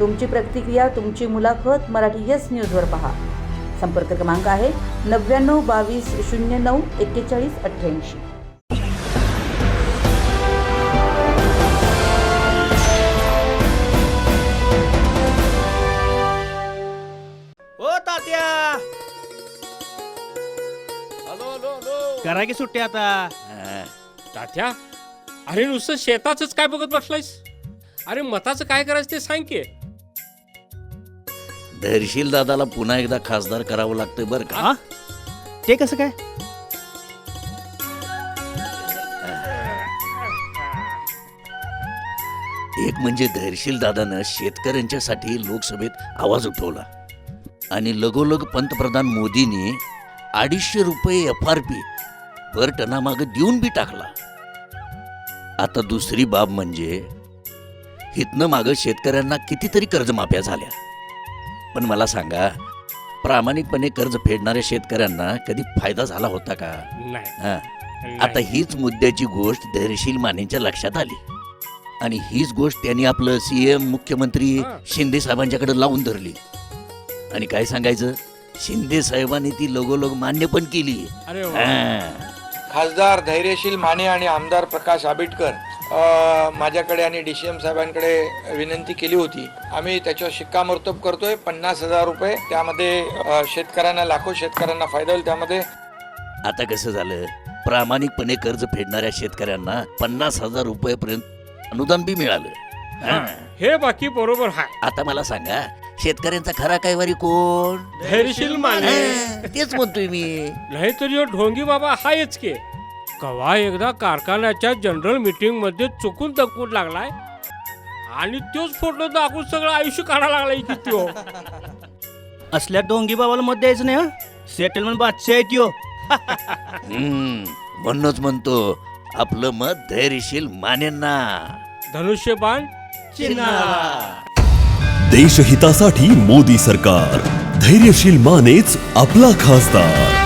तुमची प्रतिक्रिया तुमची मुलाखत मराठी येस न्यूजवर पहा. संपर्क क्रमांक आहे नव्याण्णव बावीस शून्य नऊ एक्केचाळीस अठ्ठ्याऐंशी. ओ तात्या! Hello hello hello. करा की सुट्टी आता. तात्या अरे नुसतं शेताच काय बघत बसलायस? अरे मताचं काय करायचं ते सांग की. धैर्यशील दादाला पुन्हा एकदा खासदार करावं लागतं बरं का? हा? ते कसं काय? एक म्हणजे धैर्यशील दादानं शेतकऱ्यांच्यासाठी लोकसभेत आवाज उठवला. आणि लगोलग पंतप्रधान मोदींनी अडीचशे रुपये एफ आर पी पर टनामागं देऊन बी टाकला. आता दुसरी बाब म्हणजे हितनं मागं शेतकऱ्यांना कितीतरी कर्जमाफ्या झाल्या. पण मला सांगा प्रामाणिकपणे कर्ज फेडणाऱ्या शेतकऱ्यांना कधी फायदा झाला होता का नाही हा. आता हीच मुद्द्याची गोष्ट धैर्यशील मानेंच्या लक्षात आली आणि हीच गोष्ट त्यांनी आपलं सीएम मुख्यमंत्री हा. शिंदे साहेबांच्याकडे लावून धरली आणि काय सांगायचं शिंदे साहेबांनी ती लगोलग मान्य पण केली अरे वा. हा. खासदार धैर्यशील माने आणि आमदार प्रकाश आंबेडकर माझ्याकडे आणि डी सी एम साहेबांकडे विनंती केली होती. आम्ही त्याच्यावर शिक्कामोर्तब करतोय. पन्नास हजार रुपये त्यामध्ये शेतकऱ्यांना लाखो शेतकऱ्यांना फायदा होईल त्यामध्ये. आता कसं झालं? प्रामाणिकपणे कर्ज फेडणाऱ्या शेतकऱ्यांना पन्नास हजार रुपयेपर्यंत अनुदान बी मिळालं. हा. हे बाकी बरोबर हाय. आता मला सांगा शेतकऱ्यांचा खरा कायवारी कोण? धैर्यशील माने हा, तेच म्हणतोय मी. नाही तर ढोंगी बाबा हायच के. कवा एकदा कारखान्याच्या जनरल मीटिंगमध्ये चुकून दकून लागलाय? आणि तोच फोटो दाखवून सगळं आयुष्य काढायला लागलाय की त्यो? असल्या डोंगी बाबाला मत द्यायचं नाही सेटलमेंट बादशाह आहे त्यो हम्म म्हणूनच म्हणतो आपलं मत धैर्यशील मानेंना. धनुष्यबाण देशहितासाठी मोदी सरकार धैर्यशील मानेच आपला खासदार.